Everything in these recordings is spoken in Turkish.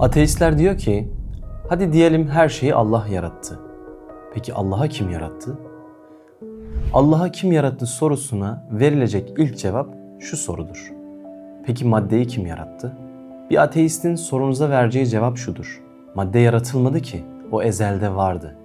Ateistler diyor ki, hadi diyelim her şeyi Allah yarattı. Peki Allah'a kim yarattı? Allah'a kim yarattı sorusuna verilecek ilk cevap şu sorudur. Peki maddeyi kim yarattı? Bir ateistin sorunuza vereceği cevap şudur. Madde yaratılmadı ki, o ezelde vardı.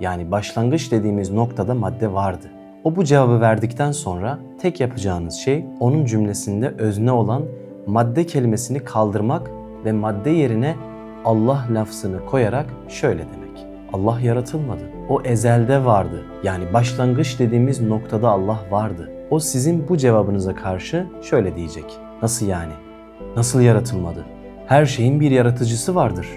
Yani başlangıç dediğimiz noktada madde vardı. O bu cevabı verdikten sonra tek yapacağınız şey onun cümlesinde özne olan madde kelimesini kaldırmak ve madde yerine Allah lafzını koyarak şöyle demek. Allah yaratılmadı. O ezelde vardı. Yani başlangıç dediğimiz noktada Allah vardı. O sizin bu cevabınıza karşı şöyle diyecek. Nasıl yani? Nasıl yaratılmadı? Her şeyin bir yaratıcısı vardır.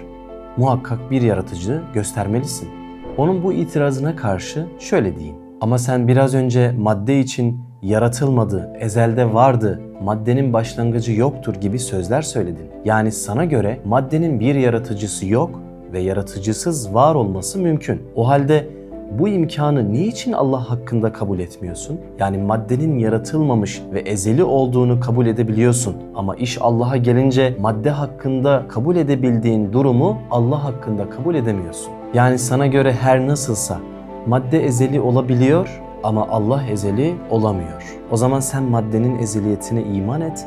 Muhakkak bir yaratıcı göstermelisin. Onun bu itirazına karşı şöyle deyin. Ama sen biraz önce madde için yaratılmadı, ezelde vardı, maddenin başlangıcı yoktur gibi sözler söyledin. Yani sana göre maddenin bir yaratıcısı yok ve yaratıcısız var olması mümkün. O halde bu imkanı niçin Allah hakkında kabul etmiyorsun? Yani maddenin yaratılmamış ve ezeli olduğunu kabul edebiliyorsun. Ama iş Allah'a gelince madde hakkında kabul edebildiğin durumu Allah hakkında kabul edemiyorsun. Yani sana göre her nasılsa madde ezeli olabiliyor ama Allah ezeli olamıyor. O zaman sen maddenin ezeliyetine iman et,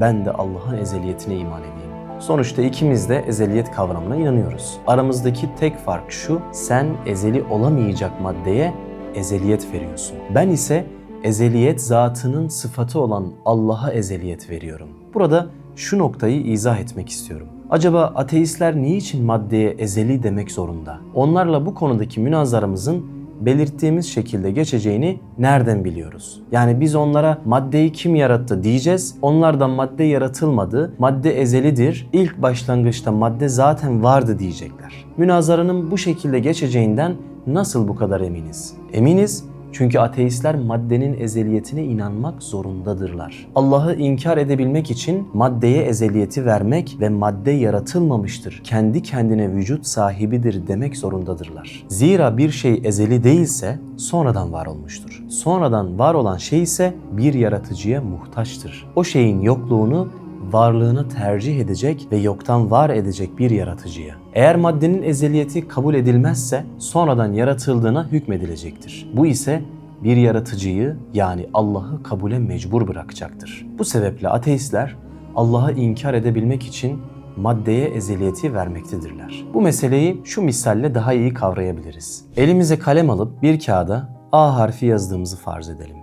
ben de Allah'ın ezeliyetine iman edeyim. Sonuçta ikimiz de ezeliyet kavramına inanıyoruz. Aramızdaki tek fark şu, sen ezeli olamayacak maddeye ezeliyet veriyorsun. Ben ise ezeliyet zatının sıfatı olan Allah'a ezeliyet veriyorum. Burada şu noktayı izah etmek istiyorum. Acaba ateistler niçin maddeye ezeli demek zorunda? Onlarla bu konudaki münazaramızın belirttiğimiz şekilde geçeceğini nereden biliyoruz? Yani biz onlara maddeyi kim yarattı diyeceğiz. Onlardan madde yaratılmadı, madde ezelidir. İlk başlangıçta madde zaten vardı diyecekler. Münazaranın bu şekilde geçeceğinden nasıl bu kadar eminiz? Eminiz çünkü ateistler maddenin ezeliyetine inanmak zorundadırlar. Allah'ı inkar edebilmek için maddeye ezeliyeti vermek ve madde yaratılmamıştır, kendi kendine vücut sahibidir demek zorundadırlar. Zira bir şey ezeli değilse sonradan var olmuştur. Sonradan var olan şey ise bir yaratıcıya muhtaçtır. O şeyin yokluğunu varlığını tercih edecek ve yoktan var edecek bir yaratıcıya. Eğer maddenin ezeliyeti kabul edilmezse sonradan yaratıldığına hükmedilecektir. Bu ise bir yaratıcıyı yani Allah'ı kabule mecbur bırakacaktır. Bu sebeple ateistler Allah'ı inkar edebilmek için maddeye ezeliyeti vermektedirler. Bu meseleyi şu misalle daha iyi kavrayabiliriz. Elimize kalem alıp bir kağıda A harfi yazdığımızı farz edelim.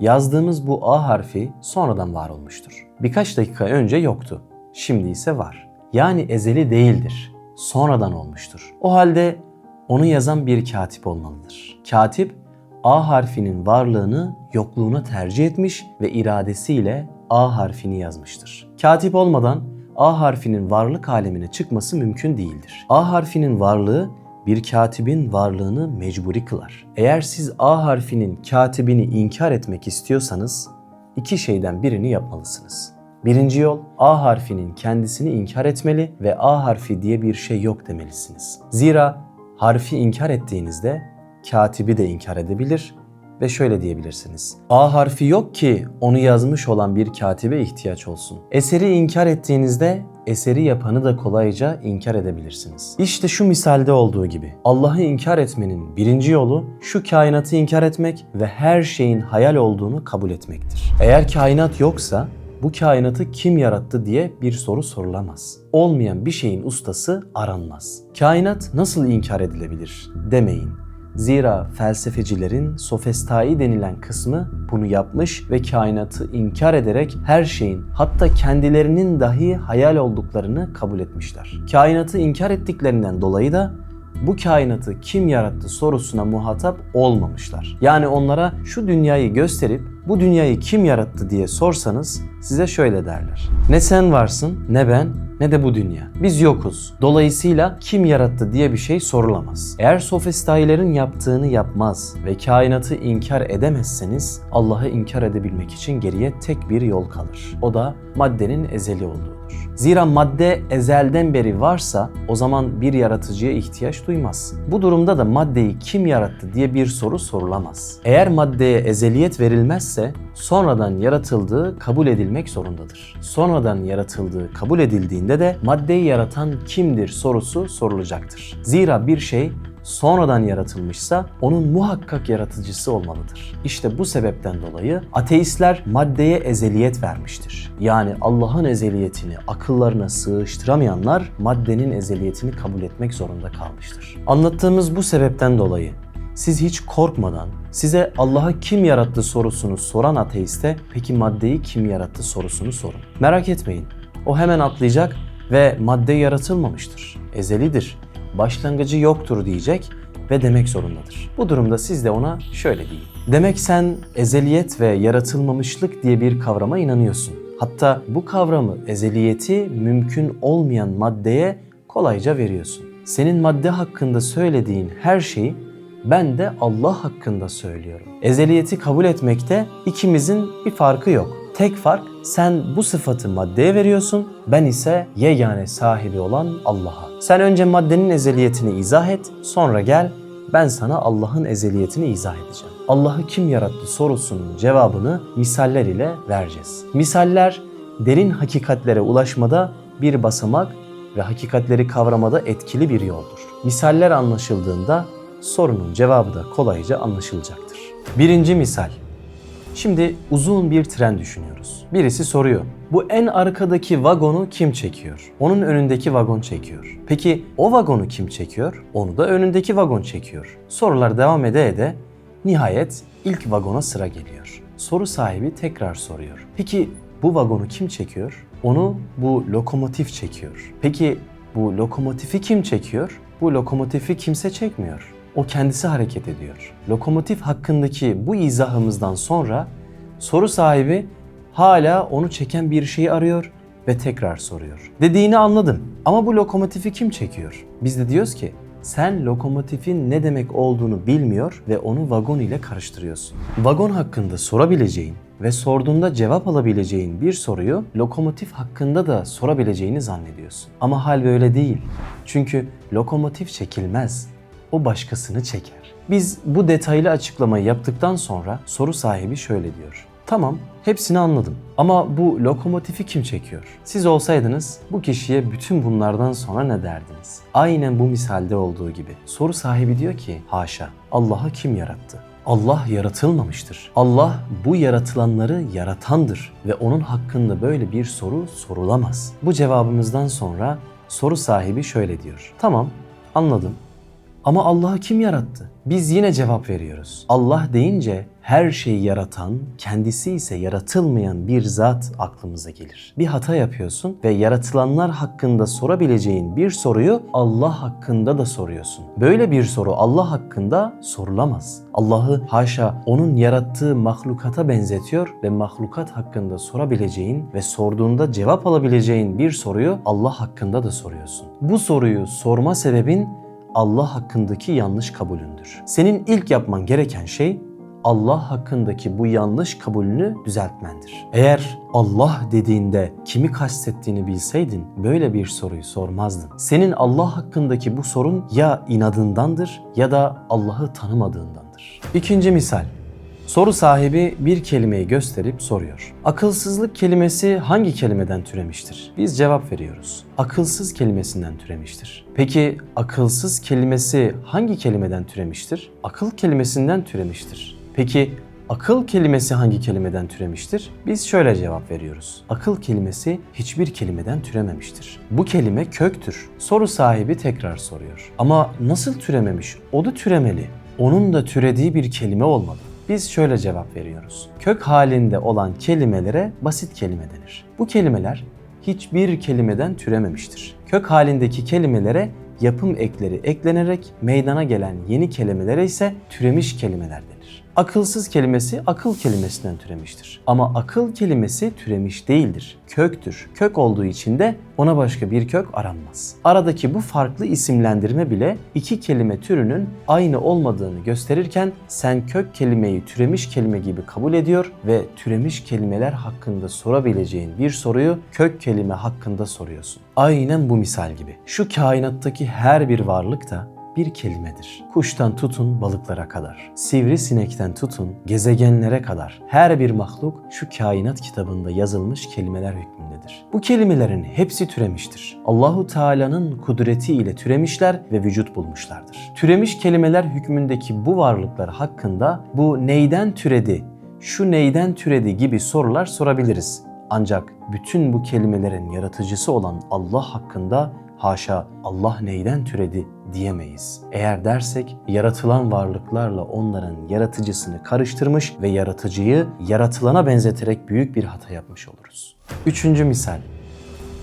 Yazdığımız bu A harfi sonradan var olmuştur. Birkaç dakika önce yoktu. Şimdi ise var. Yani ezeli değildir. Sonradan olmuştur. O halde onu yazan bir katip olmalıdır. Katip A harfinin varlığını yokluğuna tercih etmiş ve iradesiyle A harfini yazmıştır. Katip olmadan A harfinin varlık alemine çıkması mümkün değildir. A harfinin varlığı bir katibin varlığını mecburi kılar. Eğer siz A harfinin katibini inkar etmek istiyorsanız iki şeyden birini yapmalısınız. Birinci yol A harfinin kendisini inkar etmeli ve A harfi diye bir şey yok demelisiniz. Zira harfi inkar ettiğinizde katibi de inkar edebilir ve şöyle diyebilirsiniz. A harfi yok ki onu yazmış olan bir katibe ihtiyaç olsun. Eseri inkar ettiğinizde eseri yapanı da kolayca inkar edebilirsiniz. İşte şu misalde olduğu gibi Allah'ı inkar etmenin birinci yolu şu kainatı inkar etmek ve her şeyin hayal olduğunu kabul etmektir. Eğer kainat yoksa bu kainatı kim yarattı diye bir soru sorulamaz. Olmayan bir şeyin ustası aranmaz. Kainat nasıl inkar edilebilir demeyin. Zira felsefecilerin sofestai denilen kısmı bunu yapmış ve kainatı inkar ederek her şeyin hatta kendilerinin dahi hayal olduklarını kabul etmişler. Kainatı inkar ettiklerinden dolayı da bu kainatı kim yarattı sorusuna muhatap olmamışlar. Yani onlara şu dünyayı gösterip bu dünyayı kim yarattı diye sorsanız size şöyle derler. Ne sen varsın ne ben ne de bu dünya. Biz yokuz. Dolayısıyla kim yarattı diye bir şey sorulamaz. Eğer sofistailerin yaptığını yapmaz ve kainatı inkar edemezseniz Allah'ı inkar edebilmek için geriye tek bir yol kalır. O da maddenin ezeli olduğudur. Sorudur. Zira madde ezelden beri varsa o zaman bir yaratıcıya ihtiyaç duymaz. Bu durumda da maddeyi kim yarattı diye bir soru sorulamaz. Eğer maddeye ezeliyet verilmezse sonradan yaratıldığı kabul edilmek zorundadır. Sonradan yaratıldığı kabul edildiğinde de maddeyi yaratan kimdir sorusu sorulacaktır. Zira bir şey sonradan yaratılmışsa onun muhakkak yaratıcısı olmalıdır. İşte bu sebepten dolayı ateistler maddeye ezeliyet vermiştir. Yani Allah'ın ezeliyetini akıllarına sığıştıramayanlar maddenin ezeliyetini kabul etmek zorunda kalmıştır. Anlattığımız bu sebepten dolayı siz hiç korkmadan size Allah'ı kim yarattı sorusunu soran ateiste peki maddeyi kim yarattı sorusunu sorun. Merak etmeyin. O hemen atlayacak ve madde yaratılmamıştır. Ezelidir. Başlangıcı yoktur diyecek ve demek zorundadır. Bu durumda siz de ona şöyle deyin. Demek sen ezeliyet ve yaratılmamışlık diye bir kavrama inanıyorsun. Hatta bu kavramı ezeliyeti mümkün olmayan maddeye kolayca veriyorsun. Senin madde hakkında söylediğin her şeyi ben de Allah hakkında söylüyorum. Ezeliyeti kabul etmekte ikimizin bir farkı yok. Tek fark sen bu sıfatı maddeye veriyorsun, ben ise yegane sahibi olan Allah'a. Sen önce maddenin ezeliyetini izah et, sonra gel ben sana Allah'ın ezeliyetini izah edeceğim. Allah'ı kim yarattı sorusunun cevabını misaller ile vereceğiz. Misaller derin hakikatlere ulaşmada bir basamak ve hakikatleri kavramada etkili bir yoldur. Misaller anlaşıldığında sorunun cevabı da kolayca anlaşılacaktır. Birinci misal. Şimdi uzun bir tren düşünüyoruz. Birisi soruyor. Bu en arkadaki vagonu kim çekiyor? Onun önündeki vagon çekiyor. Peki o vagonu kim çekiyor? Onu da önündeki vagon çekiyor. Sorular devam ede ede nihayet ilk vagona sıra geliyor. Soru sahibi tekrar soruyor. Peki bu vagonu kim çekiyor? Onu bu lokomotif çekiyor. Peki bu lokomotifi kim çekiyor? Bu lokomotifi kimse çekmiyor. O kendisi hareket ediyor. Lokomotif hakkındaki bu izahımızdan sonra soru sahibi hala onu çeken bir şeyi arıyor ve tekrar soruyor. Dediğini anladım ama bu lokomotifi kim çekiyor? Biz de diyoruz ki sen lokomotifin ne demek olduğunu bilmiyor ve onu vagon ile karıştırıyorsun. Vagon hakkında sorabileceğin ve sorduğunda cevap alabileceğin bir soruyu lokomotif hakkında da sorabileceğini zannediyorsun. Ama hal böyle değil. Çünkü lokomotif çekilmez. O başkasını çeker. Biz bu detaylı açıklamayı yaptıktan sonra soru sahibi şöyle diyor. Tamam, hepsini anladım. Ama bu lokomotifi kim çekiyor? Siz olsaydınız bu kişiye bütün bunlardan sonra ne derdiniz? Aynen bu misalde olduğu gibi. Soru sahibi diyor ki, haşa, Allah'ı kim yarattı? Allah yaratılmamıştır. Allah bu yaratılanları yaratandır ve onun hakkında böyle bir soru sorulamaz. Bu cevabımızdan sonra soru sahibi şöyle diyor. Tamam, anladım. Ama Allah'ı kim yarattı? Biz yine cevap veriyoruz. Allah deyince her şeyi yaratan, kendisi ise yaratılmayan bir zat aklımıza gelir. Bir hata yapıyorsun ve yaratılanlar hakkında sorabileceğin bir soruyu Allah hakkında da soruyorsun. Böyle bir soru Allah hakkında sorulamaz. Allah'ı haşa onun yarattığı mahlukata benzetiyor ve mahlukat hakkında sorabileceğin ve sorduğunda cevap alabileceğin bir soruyu Allah hakkında da soruyorsun. Bu soruyu sorma sebebin Allah hakkındaki yanlış kabulündür. Senin ilk yapman gereken şey Allah hakkındaki bu yanlış kabulünü düzeltmendir. Eğer Allah dediğinde kimi kastettiğini bilseydin böyle bir soruyu sormazdın. Senin Allah hakkındaki bu sorun ya inadındandır ya da Allah'ı tanımadığındandır. İkinci misal. Soru sahibi bir kelimeyi gösterip soruyor. Akılsızlık kelimesi hangi kelimeden türemiştir? Biz cevap veriyoruz. Akılsız kelimesinden türemiştir. Peki akılsız kelimesi hangi kelimeden türemiştir? Akıl kelimesinden türemiştir. Peki akıl kelimesi hangi kelimeden türemiştir? Biz şöyle cevap veriyoruz. Akıl kelimesi hiçbir kelimeden türememiştir. Bu kelime köktür. Soru sahibi tekrar soruyor. Ama nasıl türememiş? O da türemeli. Onun da türediği bir kelime olmalı. Biz şöyle cevap veriyoruz. Kök halinde olan kelimelere basit kelime denir. Bu kelimeler hiçbir kelimeden türememiştir. Kök halindeki kelimelere yapım ekleri eklenerek meydana gelen yeni kelimelere ise türemiş kelimeler denir. Akılsız kelimesi akıl kelimesinden türemiştir. Ama akıl kelimesi türemiş değildir. Köktür. Kök olduğu için de ona başka bir kök aranmaz. Aradaki bu farklı isimlendirme bile iki kelime türünün aynı olmadığını gösterirken sen kök kelimeyi türemiş kelime gibi kabul ediyor ve türemiş kelimeler hakkında sorabileceğin bir soruyu kök kelime hakkında soruyorsun. Aynen bu misal gibi. Şu kainattaki her bir varlık da bir kelimedir. Kuştan tutun balıklara kadar, sivrisinekten tutun gezegenlere kadar her bir mahluk şu kainat kitabında yazılmış kelimeler hükmündedir. Bu kelimelerin hepsi türemiştir. Allahu Teala'nın kudretiyle türemişler ve vücut bulmuşlardır. Türemiş kelimeler hükmündeki bu varlıklar hakkında bu neyden türedi, şu neyden türedi gibi sorular sorabiliriz. Ancak bütün bu kelimelerin yaratıcısı olan Allah hakkında haşa Allah neyden türedi diyemeyiz. Eğer dersek yaratılan varlıklarla onların yaratıcısını karıştırmış ve yaratıcıyı yaratılana benzeterek büyük bir hata yapmış oluruz. Üçüncü misal.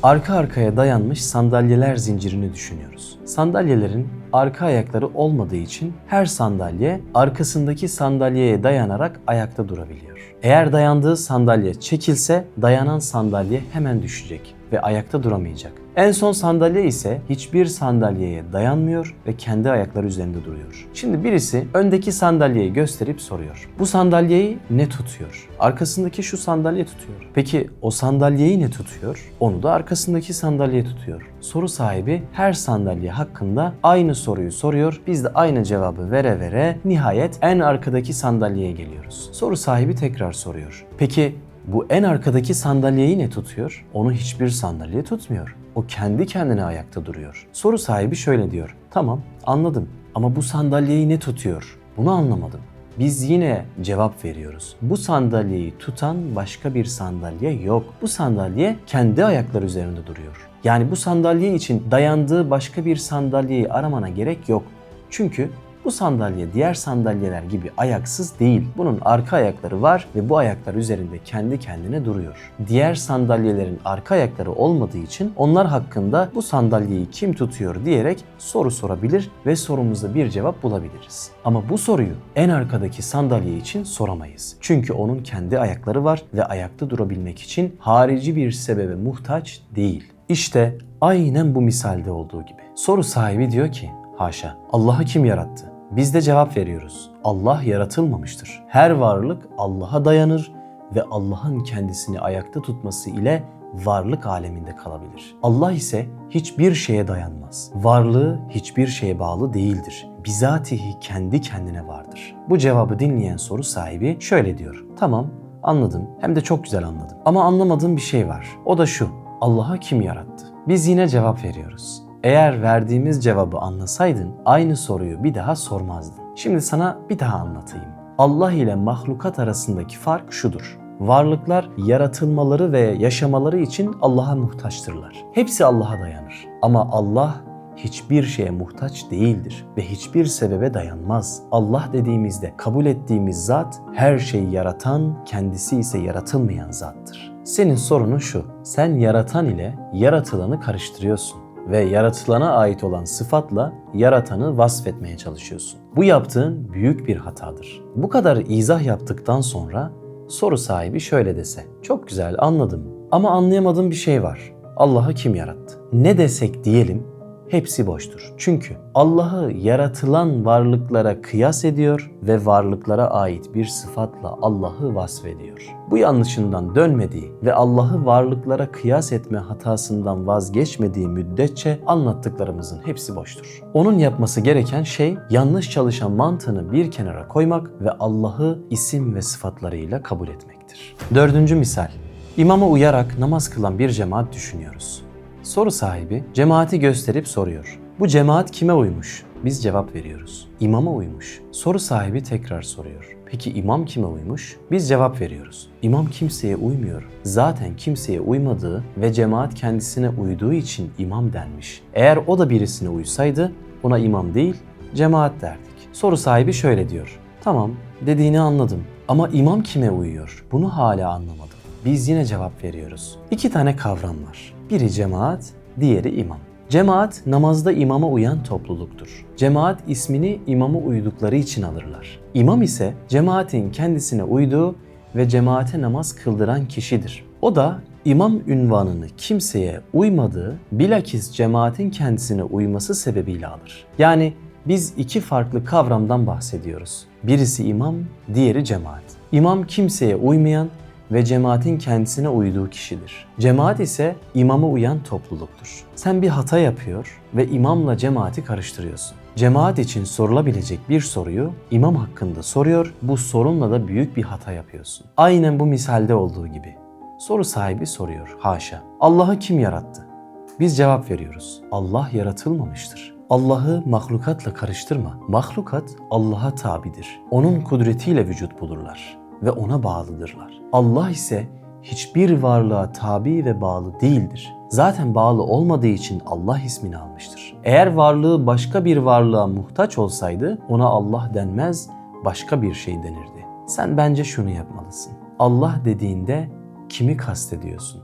Arka arkaya dayanmış sandalyeler zincirini düşünüyoruz. Sandalyelerin arka ayakları olmadığı için her sandalye arkasındaki sandalyeye dayanarak ayakta durabiliyor. Eğer dayandığı sandalye çekilse dayanan sandalye hemen düşecek ve ayakta duramayacak. En son sandalye ise hiçbir sandalyeye dayanmıyor ve kendi ayakları üzerinde duruyor. Şimdi birisi öndeki sandalyeyi gösterip soruyor. Bu sandalyeyi ne tutuyor? Arkasındaki şu sandalye tutuyor. Peki o sandalyeyi ne tutuyor? Onu da arkasındaki sandalye tutuyor. Soru sahibi her sandalye hakkında aynı soruyu soruyor. Biz de aynı cevabı vere vere nihayet en arkadaki sandalyeye geliyoruz. Soru sahibi tekrar soruyor. Peki bu en arkadaki sandalyeyi ne tutuyor? Onu hiçbir sandalye tutmuyor. O kendi kendine ayakta duruyor. Soru sahibi şöyle diyor. Tamam anladım ama bu sandalyeyi ne tutuyor? Bunu anlamadım. Biz yine cevap veriyoruz. Bu sandalyeyi tutan başka bir sandalye yok. Bu sandalye kendi ayakları üzerinde duruyor. Yani bu sandalye için dayandığı başka bir sandalyeyi aramana gerek yok. Çünkü bu sandalye diğer sandalyeler gibi ayaksız değil. Bunun arka ayakları var ve bu ayaklar üzerinde kendi kendine duruyor. Diğer sandalyelerin arka ayakları olmadığı için onlar hakkında bu sandalyeyi kim tutuyor diyerek soru sorabilir ve sorumuza bir cevap bulabiliriz. Ama bu soruyu en arkadaki sandalye için soramayız. Çünkü onun kendi ayakları var ve ayakta durabilmek için harici bir sebebe muhtaç değil. İşte aynen bu misalde olduğu gibi. Soru sahibi diyor ki, haşa Allah'ı kim yarattı? Biz de cevap veriyoruz. Allah yaratılmamıştır. Her varlık Allah'a dayanır ve Allah'ın kendisini ayakta tutması ile varlık aleminde kalabilir. Allah ise hiçbir şeye dayanmaz. Varlığı hiçbir şeye bağlı değildir. Bizatihi kendi kendine vardır. Bu cevabı dinleyen soru sahibi şöyle diyor. Tamam anladım hem de çok güzel anladım. Ama anlamadığım bir şey var. O da şu. Allah'ı kim yarattı? Biz yine cevap veriyoruz. Eğer verdiğimiz cevabı anlasaydın aynı soruyu bir daha sormazdın. Şimdi sana bir daha anlatayım. Allah ile mahlukat arasındaki fark şudur. Varlıklar yaratılmaları ve yaşamaları için Allah'a muhtaçtırlar. Hepsi Allah'a dayanır. Ama Allah hiçbir şeye muhtaç değildir ve hiçbir sebebe dayanmaz. Allah dediğimizde kabul ettiğimiz zat her şeyi yaratan, kendisi ise yaratılmayan zattır. Senin sorunun şu. Sen yaratan ile yaratılanı karıştırıyorsun ve yaratılana ait olan sıfatla yaratanı vasfetmeye çalışıyorsun. Bu yaptığın büyük bir hatadır. Bu kadar izah yaptıktan sonra soru sahibi şöyle dese. Çok güzel anladım ama anlayamadığım bir şey var. Allah'ı kim yarattı? Ne desek diyelim hepsi boştur. Çünkü Allah'ı yaratılan varlıklara kıyas ediyor ve varlıklara ait bir sıfatla Allah'ı vasfediyor. Bu yanlışından dönmediği ve Allah'ı varlıklara kıyas etme hatasından vazgeçmediği müddetçe anlattıklarımızın hepsi boştur. Onun yapması gereken şey yanlış çalışan mantığını bir kenara koymak ve Allah'ı isim ve sıfatlarıyla kabul etmektir. Dördüncü misal. İmama uyarak namaz kılan bir cemaat düşünüyoruz. Soru sahibi cemaati gösterip soruyor. Bu cemaat kime uymuş? Biz cevap veriyoruz. İmama uymuş. Soru sahibi tekrar soruyor. Peki imam kime uymuş? Biz cevap veriyoruz. İmam kimseye uymuyor. Zaten kimseye uymadığı ve cemaat kendisine uyduğu için imam denmiş. Eğer o da birisine uysaydı ona imam değil cemaat derdik. Soru sahibi şöyle diyor. Tamam dediğini anladım ama imam kime uyuyor? Bunu hala anlamadım. Biz yine cevap veriyoruz. İki tane kavram var. Biri cemaat, diğeri imam. Cemaat namazda imama uyan topluluktur. Cemaat ismini imama uydukları için alırlar. İmam ise cemaatin kendisine uyduğu ve cemaate namaz kıldıran kişidir. O da imam ünvanını kimseye uymadığı, bilakis cemaatin kendisine uyması sebebiyle alır. Yani biz iki farklı kavramdan bahsediyoruz. Birisi imam, diğeri cemaat. İmam kimseye uymayan ve cemaatin kendisine uyduğu kişidir. Cemaat ise imama uyan topluluktur. Sen bir hata yapıyor ve imamla cemaati karıştırıyorsun. Cemaat için sorulabilecek bir soruyu imam hakkında soruyor, bu sorunla da büyük bir hata yapıyorsun. Aynen bu misalde olduğu gibi. Soru sahibi soruyor, haşa. Allah'ı kim yarattı? Biz cevap veriyoruz. Allah yaratılmamıştır. Allah'ı mahlukatla karıştırma. Mahlukat Allah'a tabidir. Onun kudretiyle vücut bulurlar ve ona bağlıdırlar. Allah ise hiçbir varlığa tabi ve bağlı değildir. Zaten bağlı olmadığı için Allah ismini almıştır. Eğer varlığı başka bir varlığa muhtaç olsaydı ona Allah denmez, başka bir şey denirdi. Sen bence şunu yapmalısın. Allah dediğinde kimi kastediyorsun?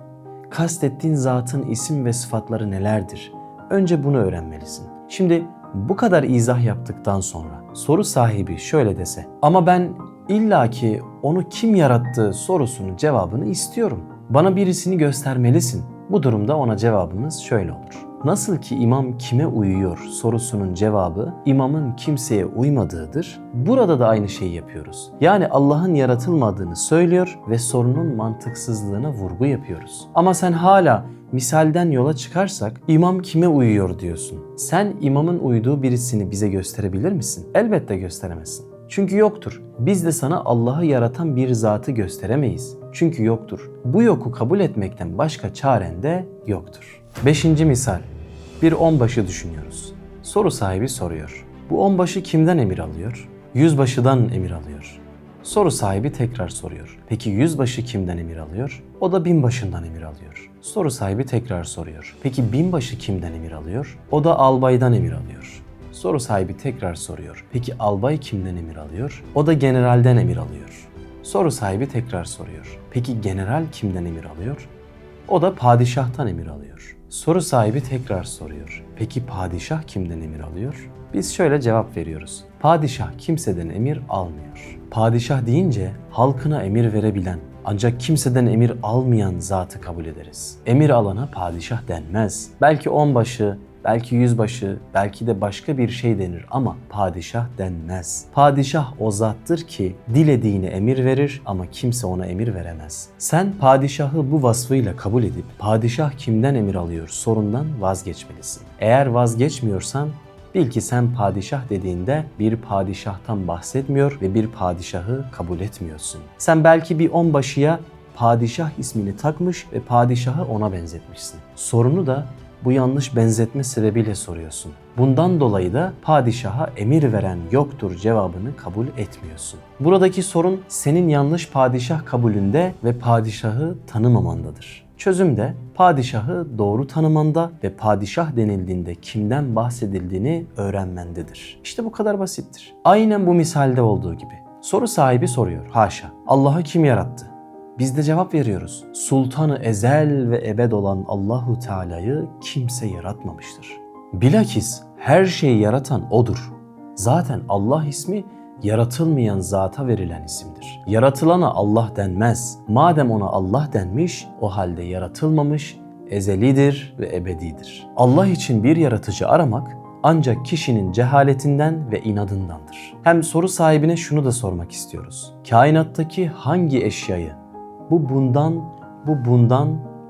Kastettiğin zatın isim ve sıfatları nelerdir? Önce bunu öğrenmelisin. Şimdi bu kadar izah yaptıktan sonra soru sahibi şöyle dese ama ben illaki onu kim yarattı sorusunun cevabını istiyorum. Bana birisini göstermelisin. Bu durumda ona cevabımız şöyle olur. Nasıl ki imam kime uyuyor sorusunun cevabı imamın kimseye uymadığıdır. Burada da aynı şeyi yapıyoruz. Yani Allah'ın yaratılmadığını söylüyor ve sorunun mantıksızlığına vurgu yapıyoruz. Ama sen hala misalden yola çıkarsak imam kime uyuyor diyorsun. Sen imamın uyduğu birisini bize gösterebilir misin? Elbette gösteremezsin. Çünkü yoktur. Biz de sana Allah'ı yaratan bir zatı gösteremeyiz. Çünkü yoktur. Bu yoku kabul etmekten başka çaren de yoktur. Beşinci misal. Bir onbaşı düşünüyoruz. Soru sahibi soruyor. Bu onbaşı kimden emir alıyor? Yüzbaşıdan emir alıyor. Soru sahibi tekrar soruyor. Peki yüzbaşı kimden emir alıyor? O da binbaşından emir alıyor. Soru sahibi tekrar soruyor. Peki binbaşı kimden emir alıyor? O da albaydan emir alıyor. Soru sahibi tekrar soruyor. Peki albay kimden emir alıyor? O da generalden emir alıyor. Soru sahibi tekrar soruyor. Peki general kimden emir alıyor? O da padişahtan emir alıyor. Soru sahibi tekrar soruyor. Peki padişah kimden emir alıyor? Biz şöyle cevap veriyoruz. Padişah kimseden emir almıyor. Padişah deyince halkına emir verebilen, ancak kimseden emir almayan zatı kabul ederiz. Emir alana padişah denmez. Belki onbaşı, belki yüzbaşı, belki de başka bir şey denir ama padişah denmez. Padişah o zattır ki dilediğine emir verir ama kimse ona emir veremez. Sen padişahı bu vasfıyla kabul edip padişah kimden emir alıyor sorundan vazgeçmelisin. Eğer vazgeçmiyorsan Bil ki sen padişah dediğinde bir padişahtan bahsetmiyor ve bir padişahı kabul etmiyorsun. Sen belki bir onbaşıya padişah ismini takmış ve padişahı ona benzetmişsin. Sorunu da bu yanlış benzetme sebebiyle soruyorsun. Bundan dolayı da padişaha emir veren yoktur cevabını kabul etmiyorsun. Buradaki sorun senin yanlış padişah kabulünde ve padişahı tanımamandadır. Çözüm de padişahı doğru tanımanda ve padişah denildiğinde kimden bahsedildiğini öğrenmendedir. İşte bu kadar basittir. Aynen bu misalde olduğu gibi. Soru sahibi soruyor. Haşa. Allah'ı kim yarattı? Biz de cevap veriyoruz. Sultanı ezel ve ebed olan Allahu Teala'yı kimse yaratmamıştır. Bilakis her şeyi yaratan odur. Zaten Allah ismi yaratılmayan zata verilen isimdir. Yaratılana Allah denmez. Madem ona Allah denmiş, o halde yaratılmamış, ezelidir ve ebedidir. Allah için bir yaratıcı aramak ancak kişinin cehaletinden ve inadındandır. Hem soru sahibine şunu da sormak istiyoruz. Kainattaki hangi eşyayı bu bundan, bu bundan,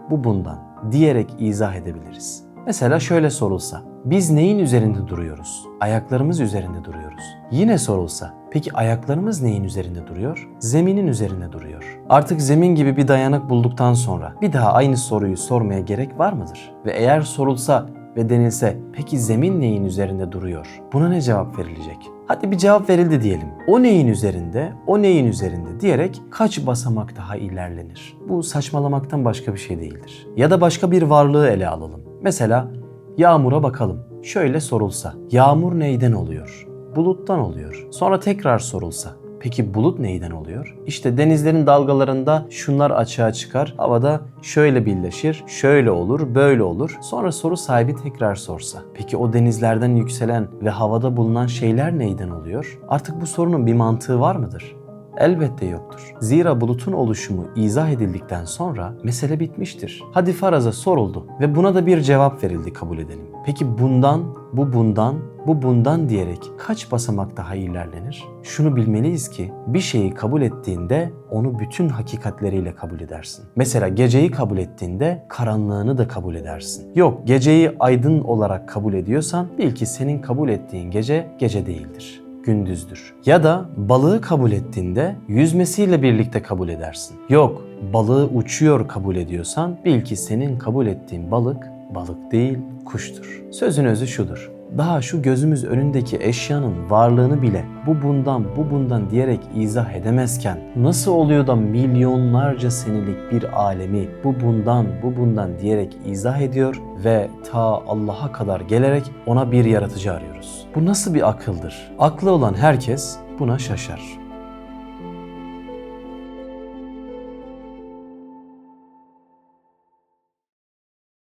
bu bundan diyerek izah edebiliriz? Mesela şöyle sorulsa, biz neyin üzerinde duruyoruz? Ayaklarımız üzerinde duruyoruz. Yine sorulsa, peki ayaklarımız neyin üzerinde duruyor? Zeminin üzerinde duruyor. Artık zemin gibi bir dayanak bulduktan sonra bir daha aynı soruyu sormaya gerek var mıdır? Ve eğer sorulsa ve denilse peki zemin neyin üzerinde duruyor? Buna ne cevap verilecek? Hadi bir cevap verildi diyelim. O neyin üzerinde, o neyin üzerinde diyerek kaç basamak daha ilerlenir? Bu saçmalamaktan başka bir şey değildir. Ya da başka bir varlığı ele alalım. Mesela yağmura bakalım. Şöyle sorulsa, yağmur neyden oluyor? Buluttan oluyor. Sonra tekrar sorulsa, Peki bulut neyden oluyor? İşte denizlerin dalgalarında şunlar açığa çıkar, havada şöyle birleşir, şöyle olur, böyle olur. Sonra soru sahibi tekrar sorsa. Peki o denizlerden yükselen ve havada bulunan şeyler neyden oluyor? Artık bu sorunun bir mantığı var mıdır? Elbette yoktur. Zira bulutun oluşumu izah edildikten sonra mesele bitmiştir. Hadi faraza soruldu ve buna da bir cevap verildi kabul edelim. Peki bundan, bu bundan, bu bundan diyerek kaç basamak daha ilerlenir? Şunu bilmeliyiz ki bir şeyi kabul ettiğinde onu bütün hakikatleriyle kabul edersin. Mesela geceyi kabul ettiğinde karanlığını da kabul edersin. Yok geceyi aydın olarak kabul ediyorsan bil ki senin kabul ettiğin gece gece değildir gündüzdür. Ya da balığı kabul ettiğinde yüzmesiyle birlikte kabul edersin. Yok, balığı uçuyor kabul ediyorsan bil ki senin kabul ettiğin balık balık değil, kuştur. Sözün özü şudur. Daha şu gözümüz önündeki eşyanın varlığını bile bu bundan bu bundan diyerek izah edemezken nasıl oluyor da milyonlarca senelik bir alemi bu bundan bu bundan diyerek izah ediyor ve ta Allah'a kadar gelerek ona bir yaratıcı arıyoruz. Bu nasıl bir akıldır? Aklı olan herkes buna şaşar.